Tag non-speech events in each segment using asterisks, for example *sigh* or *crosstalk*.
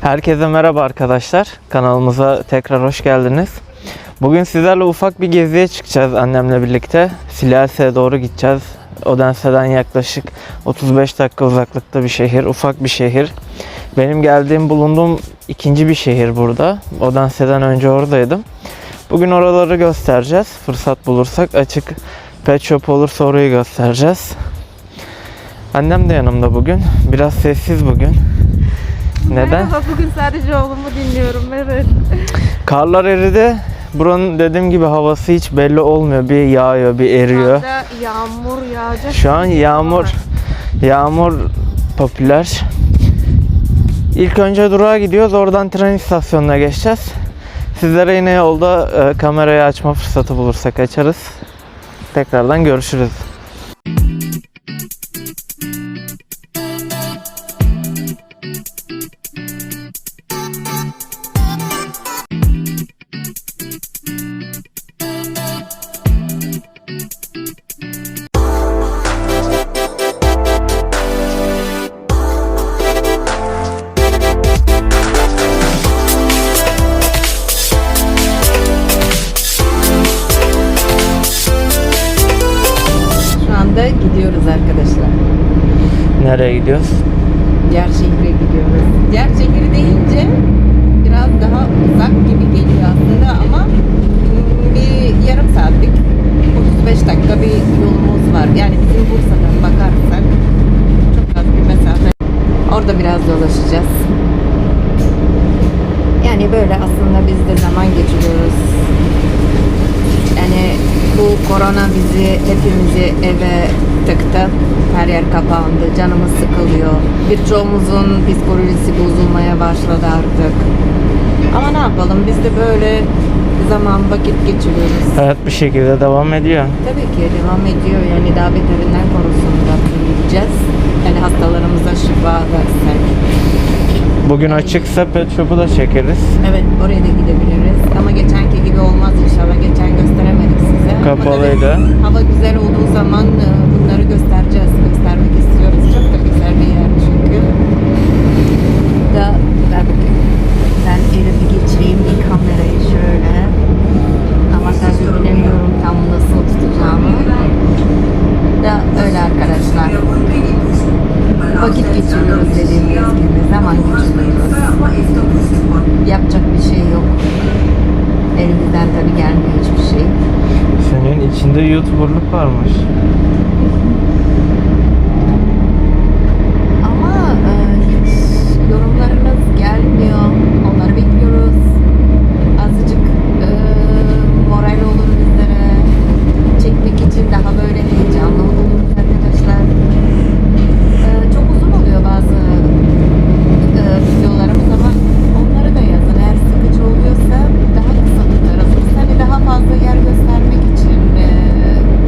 Herkese merhaba arkadaşlar. Kanalımıza tekrar hoş geldiniz. Bugün sizlerle ufak bir geziye çıkacağız annemle birlikte. Silerse'ye doğru gideceğiz. Odense'den yaklaşık 35 dakika uzaklıkta bir şehir, ufak bir şehir. Benim geldiğim, bulunduğum ikinci bir şehir burada. Odense'den önce oradaydım. Bugün oraları göstereceğiz. Fırsat bulursak açık pet shop olursa orayı göstereceğiz. Annem de yanımda bugün. Biraz sessiz bugün. Neden? Merhaba, bugün sadece oğlumu dinliyorum. Evet. Karlar eridi. Buranın dediğim gibi havası hiç belli olmuyor. Bir yağıyor, bir eriyor. anda yağmur yağacak. Şu an yağmur yağmur popüler. İlk önce durağa gidiyoruz. Oradan tren istasyonuna geçeceğiz. Sizlere yine yolda e, kamerayı açma fırsatı bulursak açarız. Tekrardan görüşürüz. Nereye gidiyoruz? Diğer şehre gidiyoruz. Diğer şehri deyince biraz daha uzak gibi geliyor aslında ama bir yarım saatlik 35 dakika bir yolumuz var. Yani bizim Bursa'dan bakarsak çok az bir mesafe. Orada biraz dolaşacağız. Yani böyle aslında biz de zaman geçiriyoruz. Yani bu korona bizi hepimizi eve tıktı. Her yer kapandı. Canımız sıkılıyor. Birçoğumuzun psikolojisi bozulmaya başladı artık. Ama ne yapalım biz de böyle zaman vakit geçiriyoruz. Hayat bir şekilde devam ediyor. Tabii ki devam ediyor. Yani daha beterinden korusun Rabbim diyeceğiz. Yani hastalarımıza şifa versin. Bugün açıksa pet shop'u da çekeriz. Evet oraya da gidebiliriz. Ama geçenki gibi olmaz inşallah. Geçen. Ama Kapalıydı. Hava güzel olduğu zaman e, bunları göstereceğiz. Göstermek istiyoruz. Çok da güzel bir yer çünkü. Da bakayım. Ben elimi geçireyim bir kamerayı şöyle. Ama tabii bilemiyorum tam nasıl tutacağımı. Da öyle arkadaşlar. Vakit geçiriyoruz dediğimiz gibi. Zaman geçiriyoruz. Yapacak bir şey yok. Elimizden tabii gelmiyor hiçbir şey. İçinde YouTuber'lık varmış. Ama e, hiç yorumlarınız gelmiyor. Onları bekliyoruz. Azıcık e, moral olur bizlere. Çekmek için daha böyle heyecanlı oluruz arkadaşlar. E, çok uzun oluyor bazı e, videolarımız ama onları da yazın. Eğer sıkıcı oluyorsa daha kısa tutarız. Biz hani daha fazla yer göstermek için e,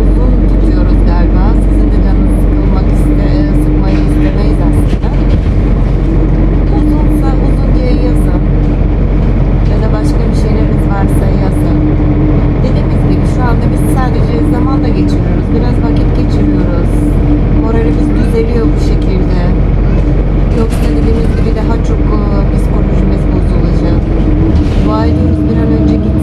uzun tutuyoruz galiba. Sizin de canınız sıkılmak iste, sıkmayı istemeyiz aslında. Uzunsa uzun diye yazın. Ya da başka bir şeyleriniz varsa yazın. Dediğimiz gibi şu anda biz sadece zamanla geçiriyoruz. Biraz vakit geçiriyoruz. Moralimiz düzeliyor bu şekilde. Yoksa dediğimiz gibi daha çok e, psikolojimiz bozulacak. Dua ediyoruz bir an önce gitsin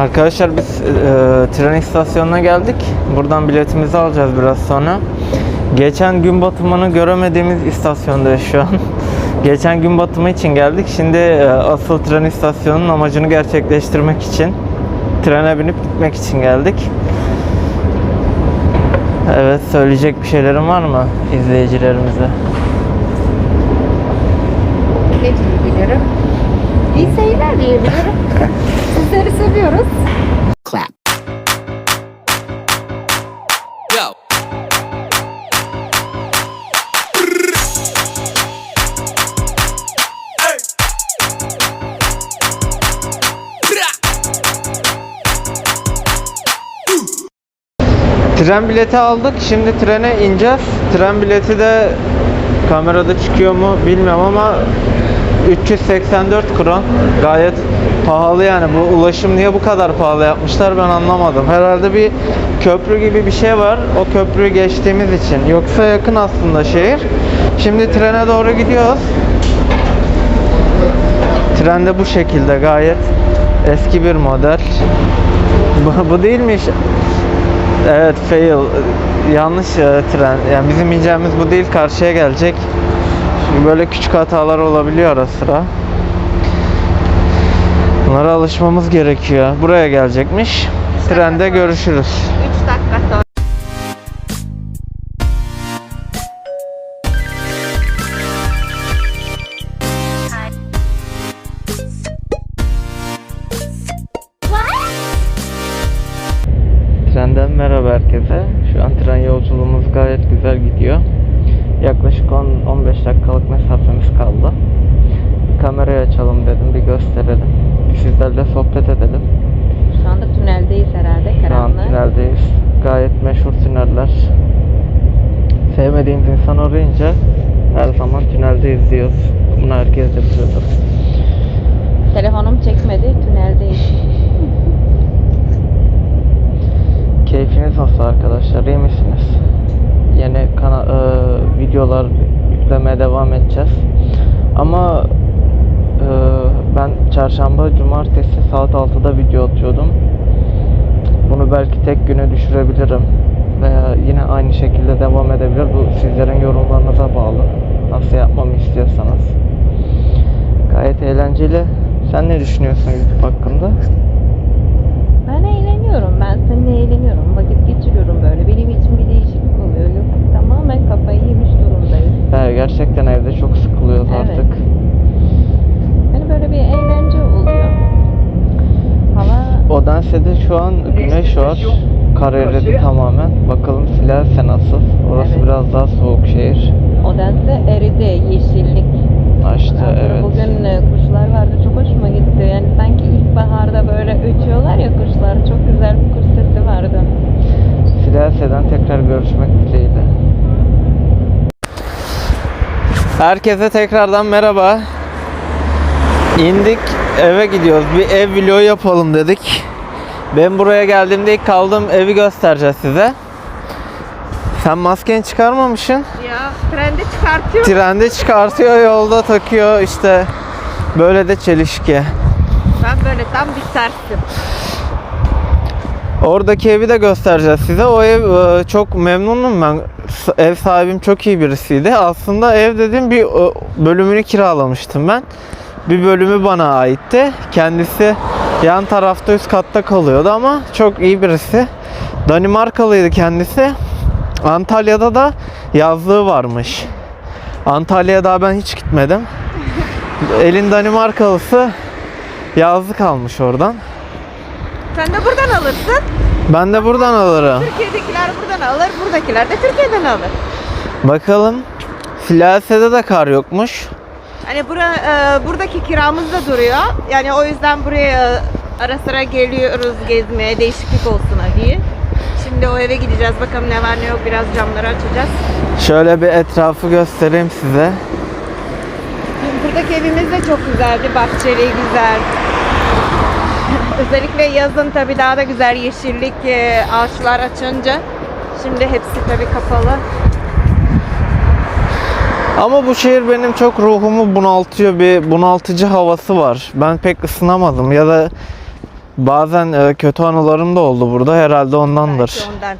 Arkadaşlar biz e, tren istasyonuna geldik. Buradan biletimizi alacağız biraz sonra. Geçen gün batımını göremediğimiz istasyondayız şu an. *laughs* Geçen gün batımı için geldik. Şimdi e, asıl tren istasyonunun amacını gerçekleştirmek için trene binip gitmek için geldik. Evet, söyleyecek bir şeylerin var mı izleyicilerimize? Ne diyebilirim? İyi seyirler diyebilirim. Sizleri seviyoruz. clap. Yo. Tren bileti aldık. Şimdi trene ineceğiz. Tren bileti de kamerada çıkıyor mu bilmiyorum ama 384 kron. Gayet pahalı yani. Bu ulaşım niye bu kadar pahalı yapmışlar ben anlamadım. Herhalde bir köprü gibi bir şey var. O köprüyü geçtiğimiz için. Yoksa yakın aslında şehir. Şimdi trene doğru gidiyoruz. Tren de bu şekilde gayet eski bir model. *laughs* Bu, bu değilmiş. Evet fail. Yanlış e, tren. Yani bizim ineceğimiz bu değil karşıya gelecek. Böyle küçük hatalar olabiliyor ara sıra. Bunlara alışmamız gerekiyor. Buraya gelecekmiş. Trende görüşürüz. 3 dakika sonra. Sevmediğimiz insan arayınca her zaman tüneldeyiz diyoruz. Bunu herkes de biliyordur. Telefonum çekmedi. Tüneldeyiz. *laughs* Keyfiniz nasıl arkadaşlar? İyi misiniz? Yeni kana e, videolar yüklemeye devam edeceğiz. Ama e, ben çarşamba, cumartesi saat 6'da video atıyordum. Bunu belki tek güne düşürebilirim. Veya yine aynı şekilde devam edebilir. Bu sizlerin yorumlarınıza bağlı. Nasıl yapmamı istiyorsanız. Gayet eğlenceli. Sen ne düşünüyorsun YouTube hakkında? Ben eğleniyorum. Ben seninle eğleniyorum. Vakit geçiriyorum böyle. Benim için bir değişiklik oluyor. Yok, tamamen kafayı yemiş durumdayız. Ya gerçekten evde çok sıkılıyoruz Evet. artık. Hani böyle bir eğlence oluyor. Hava Odense'de şu an güneş var. Kar eridi tamamen. Bakalım Silerse nasıl? Orası Evet. biraz daha soğuk şehir. Odense eridi. Yeşillik. Açtı Ondan sonra evet. Bugün e, kuşlar vardı. Çok hoşuma gitti. Yani sanki ilkbaharda böyle ötüyorlar ya kuşlar. Çok güzel bir kuş sesi vardı. Silerse'den tekrar görüşmek dileğiyle. Herkese tekrardan merhaba. İndik eve gidiyoruz. Bir ev vlogu yapalım dedik. Ben buraya geldiğimde ilk kaldığım evi göstereceğiz size. Sen maskeni çıkarmamışsın. Ya trende çıkartıyor. Trende çıkartıyor, yolda takıyor işte. Böyle de çelişki. Ben böyle tam bir tersim. Oradaki evi de göstereceğiz size. O ev e, çok memnunum ben. ev sahibim çok iyi birisiydi. Aslında ev dediğim bir o, bölümünü kiralamıştım ben. Bir bölümü bana aitti. Kendisi yan tarafta üst katta kalıyordu ama çok iyi birisi. Danimarkalıydı kendisi. Antalya'da da yazlığı varmış. Antalya'ya daha ben hiç gitmedim. Elin Danimarkalısı yazlık almış oradan. Sen de buradan alırsın. Ben de buradan alırım. Türkiye'dekiler buradan alır, buradakiler de Türkiye'den alır. Bakalım. Filase'de de kar yokmuş. Hani bura, e, buradaki kiramız da duruyor. Yani o yüzden buraya e, ara sıra geliyoruz gezmeye, değişiklik olsun diye. Şimdi o eve gideceğiz. Bakalım ne var ne yok. Biraz camları açacağız. Şöyle bir etrafı göstereyim size. Buradaki evimiz de çok güzeldi. Bahçeli, güzel. Özellikle yazın tabii daha da güzel yeşillik, e, ağaçlar açınca. Şimdi hepsi tabii kapalı. Ama bu şehir benim çok ruhumu bunaltıyor. Bir bunaltıcı havası var. Ben pek ısınamadım ya da bazen e, kötü anılarım da oldu burada. Herhalde ondandır. Belki ondan.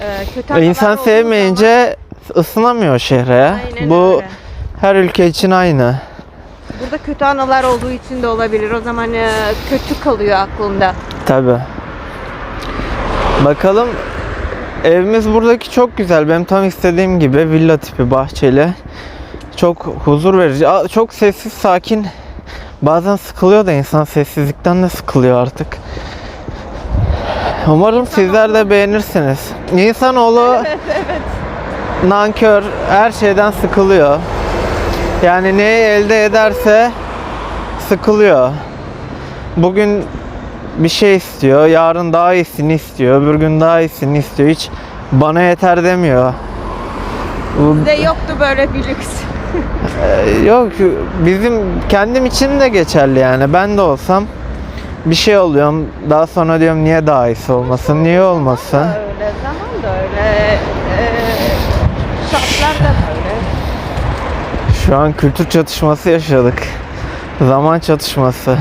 E, kötü E, İnsan sevmeyince ısınamıyor şehre. Aynen Bu öyle. her ülke için aynı. zaman- Burada kötü anılar olduğu için de olabilir. O zaman kötü kalıyor aklında. Tabi. Bakalım evimiz buradaki çok güzel. Benim tam istediğim gibi villa tipi bahçeli. Çok huzur verici. Çok sessiz sakin. Bazen sıkılıyor da insan sessizlikten de sıkılıyor artık. Umarım sizler de beğenirsiniz. İnsanoğlu *laughs* nankör her şeyden sıkılıyor. Yani neyi elde ederse sıkılıyor. Bugün bir şey istiyor, yarın daha iyisini istiyor, öbür gün daha iyisini istiyor. Hiç bana yeter demiyor. Size yoktu böyle bir lüks. E, Yok bizim kendim için de geçerli yani. Ben de olsam bir şey oluyorum. Daha sonra diyorum niye daha iyisi olmasın? Niye olmasın? Öyle zaman da öyle. E, şartlar da böyle. Şu an kültür çatışması yaşadık. Zaman çatışması.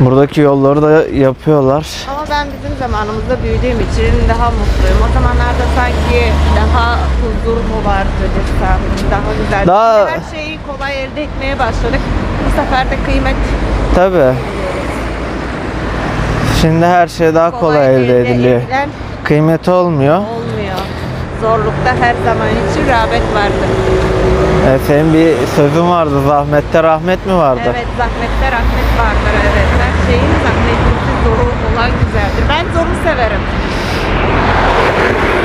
Buradaki yolları da yapıyorlar. Ama ben bizim zamanımızda büyüdüğüm için daha mutluyum. O zamanlarda sanki daha huzur mu vardı desem, daha güzel. Daha- Her şeyi kolay elde etmeye başladık. Bu sefer de kıymet Tabi. Şimdi her şey daha kolay, elde ediliyor. edilen Kıymeti olmuyor. olmuyor. Zorlukta her zaman için rağbet vardır. E, senin bir sözün vardı. Zahmette rahmet mi vardı? Evet, zahmette rahmet vardır. Evet, şeyin zahmetlisi zoru olan güzeldir. Ben zoru severim.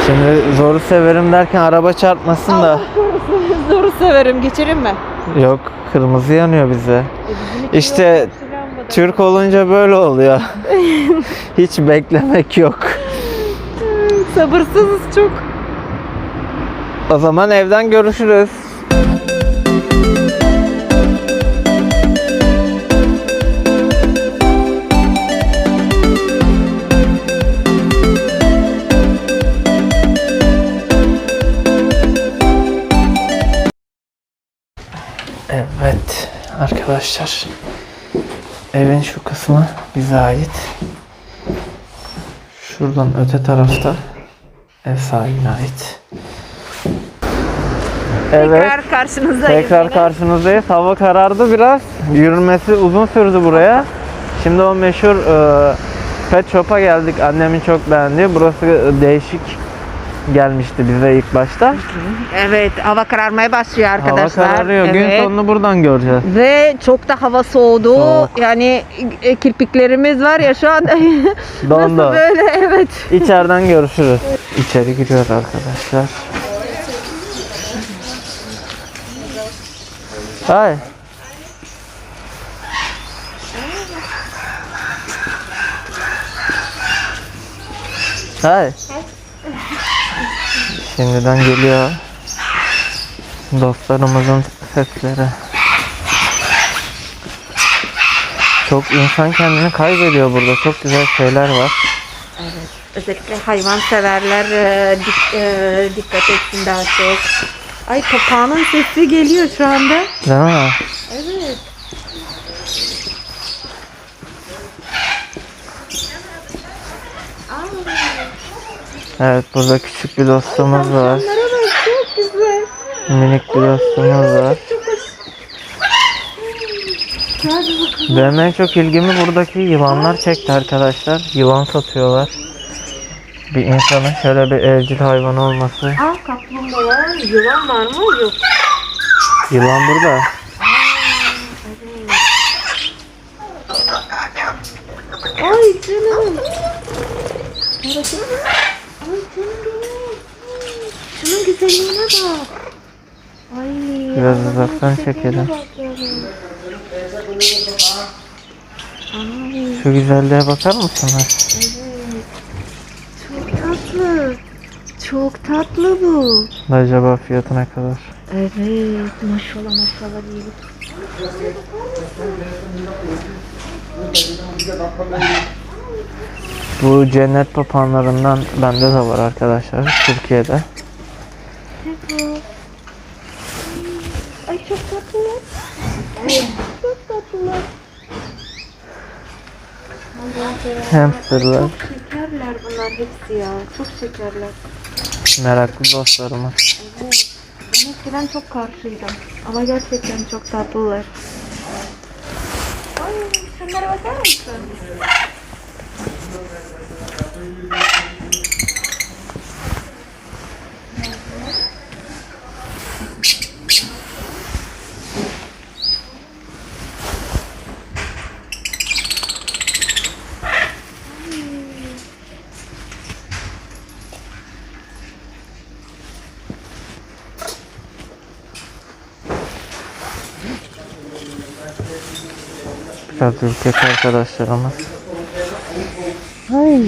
Şimdi zoru severim derken araba çarpmasın da. *laughs* zoru severim. Geçelim mi? Yok kırmızı yanıyor bize. E, İşte lambada. Türk olunca böyle oluyor. *laughs* Hiç beklemek yok. Sabırsızız çok. O zaman evden görüşürüz. Arkadaşlar. Evin şu kısmı bize ait. Şuradan öte tarafta ev sahibine ait. Evet. Tekrar karşınızdayız. Tekrar yine. karşınızdayız. Hava karardı biraz. Yürümesi uzun sürdü buraya. Şimdi o meşhur e, pet shop'a geldik. Annemin çok beğendiği. Burası değişik gelmişti bize ilk başta. Evet, hava kararmaya başlıyor arkadaşlar. Hava kararıyor. Gün Evet. sonunu buradan göreceğiz. Ve çok da hava soğudu. Soğuk. Yani e, kirpiklerimiz var ya şu an *laughs* Dondu. nasıl böyle evet. İçeriden görüşürüz. İçeri giriyoruz arkadaşlar. Hay. Hay. Şimdiden geliyor dostlarımızın sesleri. Çok insan kendini kaybediyor burada. Çok güzel şeyler var. Özellikle hayvan severler e, dik- e, dikkat etsin daha çok. Ay papağanın sesi geliyor şu anda. Değil mi? Evet burada küçük bir dostumuz var. Minik bir dostumuz var. Benim en çok ilgimi buradaki yılanlar çekti arkadaşlar. Yılan satıyorlar. Bir insanın şöyle bir evcil hayvanı olması. Aa kaplumbağa. Yılan var mı? Yok. Yılan burada. Ay canım. Ay canım. Şunun güzelliğine bak. Ay. Biraz uzaktan çekelim. Şu güzelliğe bakar mısınız? evet. Çok tatlı. Çok tatlı bu. Acaba fiyatı ne kadar? Evet. Maşallah maşallah diyelim. Bu cennet papağanlarından bende de var arkadaşlar. Türkiye'de. Ay çok tatlılar. Çok tatlılar. Hamsterlar. Çok şekerler bunlar hepsi ya. Çok şekerler. Meraklı dostlarımız. Evet. Ben eskiden çok karşıydım. Ama gerçekten çok tatlılar. Ay şunlara bakar mısın? Ürkek arkadaşlarımız. Ay.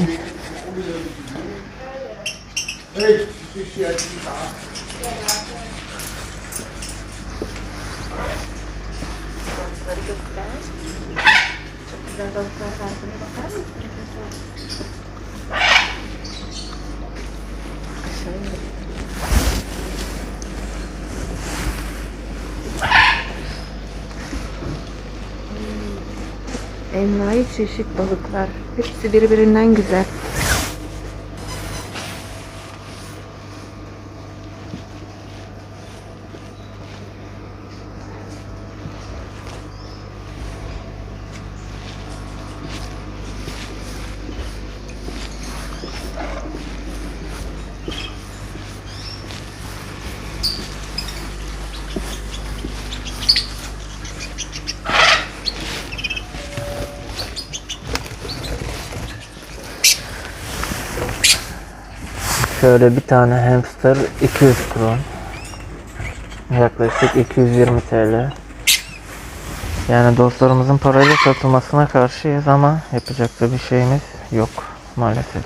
Güzel balıklar tarifine bakar mısın? Şöyle. Envai çeşit balıklar. Hepsi birbirinden güzel. Şöyle bir tane hamster 200 kron. Yaklaşık 220 TL. Yani dostlarımızın parayla satılmasına karşıyız ama yapacak da bir şeyimiz yok maalesef.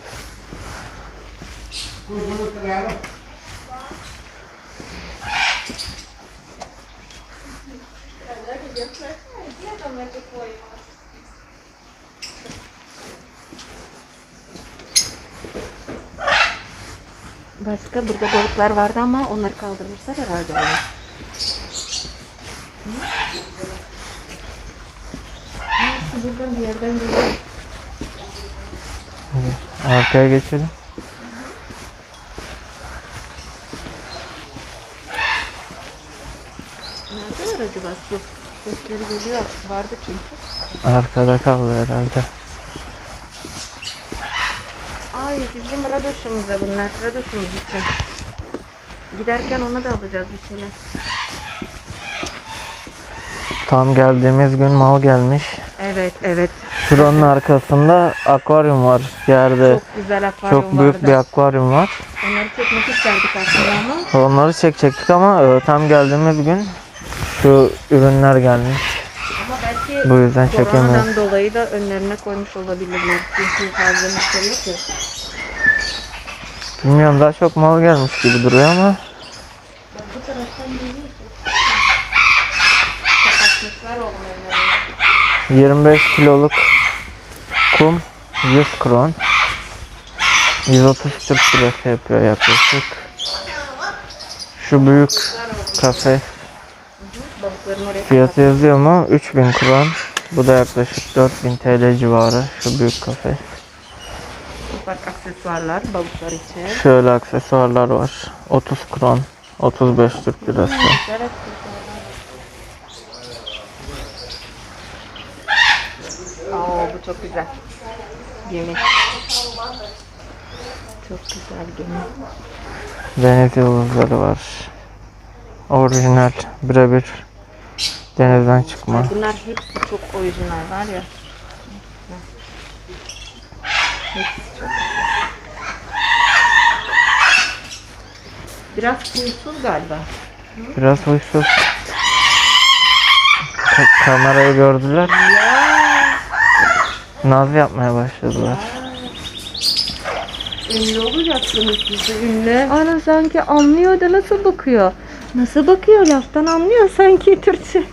Başka burada balıklar vardı ama onları kaldırmışlar herhalde. Hı? Buradan bir yerden geliyor. Arkaya geçelim. Nerede var acaba su? Sesleri geliyor. Vardı çünkü. Arkada kaldı herhalde. Ay bizim radoşumuza bunlar. Radoşumuz için. Giderken ona da alacağız bir şeyler. Tam geldiğimiz gün mal gelmiş. Evet evet. Şuranın arkasında akvaryum var yerde. Çok güzel akvaryum Çok büyük vardı. bir akvaryum var. Onları çekmek isterdik aslında ama. Onları çekecektik ama e, tam geldiğimiz gün şu ürünler gelmiş. Ama belki Bu yüzden çekemiyoruz. koronadan dolayı da önlerine koymuş olabilirler. Çünkü fazla müşteri yok ya. Bilmiyorum daha çok mal gelmiş gibi duruyor ama olmayanları. 25 kiloluk kum 100 kron 130 Türk lirası yapıyor yaklaşık. Şu büyük kafe fiyatı yazıyor mu? 3000 kron. Bu da yaklaşık 4000 TL civarı şu büyük kafe. Ufak aksesuarlar balıklar için. Şöyle aksesuarlar var. 30 kron, 35 Türk lirası. Evet. Oo bu çok güzel. Gemi. Çok güzel gemi. Deniz yıldızları var. Orijinal, birebir denizden çıkma. Bunlar hepsi çok orijinal var ya. Hepsi çok güzel. Biraz huysuz galiba. Biraz huysuz. Ka- kamerayı gördüler. Naz yapmaya başladılar. Ünlü olacaksınız siz de ünlü. Ana sanki anlıyor da nasıl bakıyor? Nasıl bakıyor laftan anlıyor sanki Türkçe.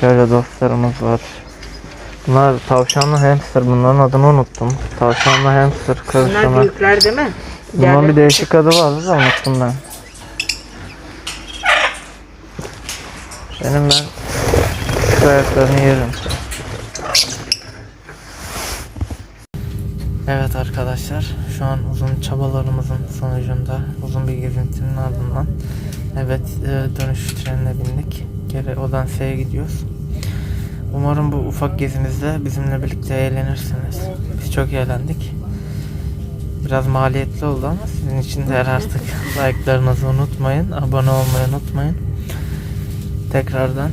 Şöyle dostlarımız var. Bunlar tavşanlı hamster. Bunların adını unuttum. Tavşanlı hamster karışımı. büyükler değil mi? Bunun bir değişik adı vardı da unuttum ben. Benim ben şu ayaklarını yerim. Evet arkadaşlar şu an uzun çabalarımızın sonucunda uzun bir gezintinin ardından evet e, dönüş trenine bindik. Geri Odense'ye gidiyoruz. Umarım bu ufak gezimizde bizimle birlikte eğlenirsiniz. Biz çok eğlendik. Biraz maliyetli oldu ama sizin için değer artık. *laughs* Like'larınızı unutmayın. Abone olmayı unutmayın. Tekrardan.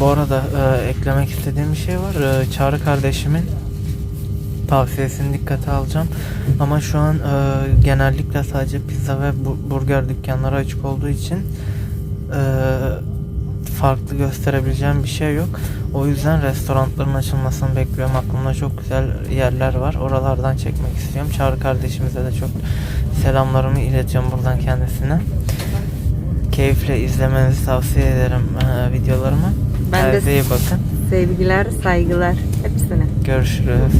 Bu arada e, eklemek istediğim bir şey var. E, Çağrı kardeşimin tavsiyesini dikkate alacağım. Ama şu an e, genellikle sadece pizza ve bu- burger dükkanları açık olduğu için e, farklı gösterebileceğim bir şey yok. O yüzden restoranların açılmasını bekliyorum. Aklımda çok güzel yerler var. Oralardan çekmek istiyorum. Çağrı kardeşimize de çok selamlarımı iletiyorum buradan kendisine. Keyifle izlemenizi tavsiye ederim e, videolarımı. Ben de- Kendinize iyi bakın. Sevgiler, saygılar hepsine. Görüşürüz.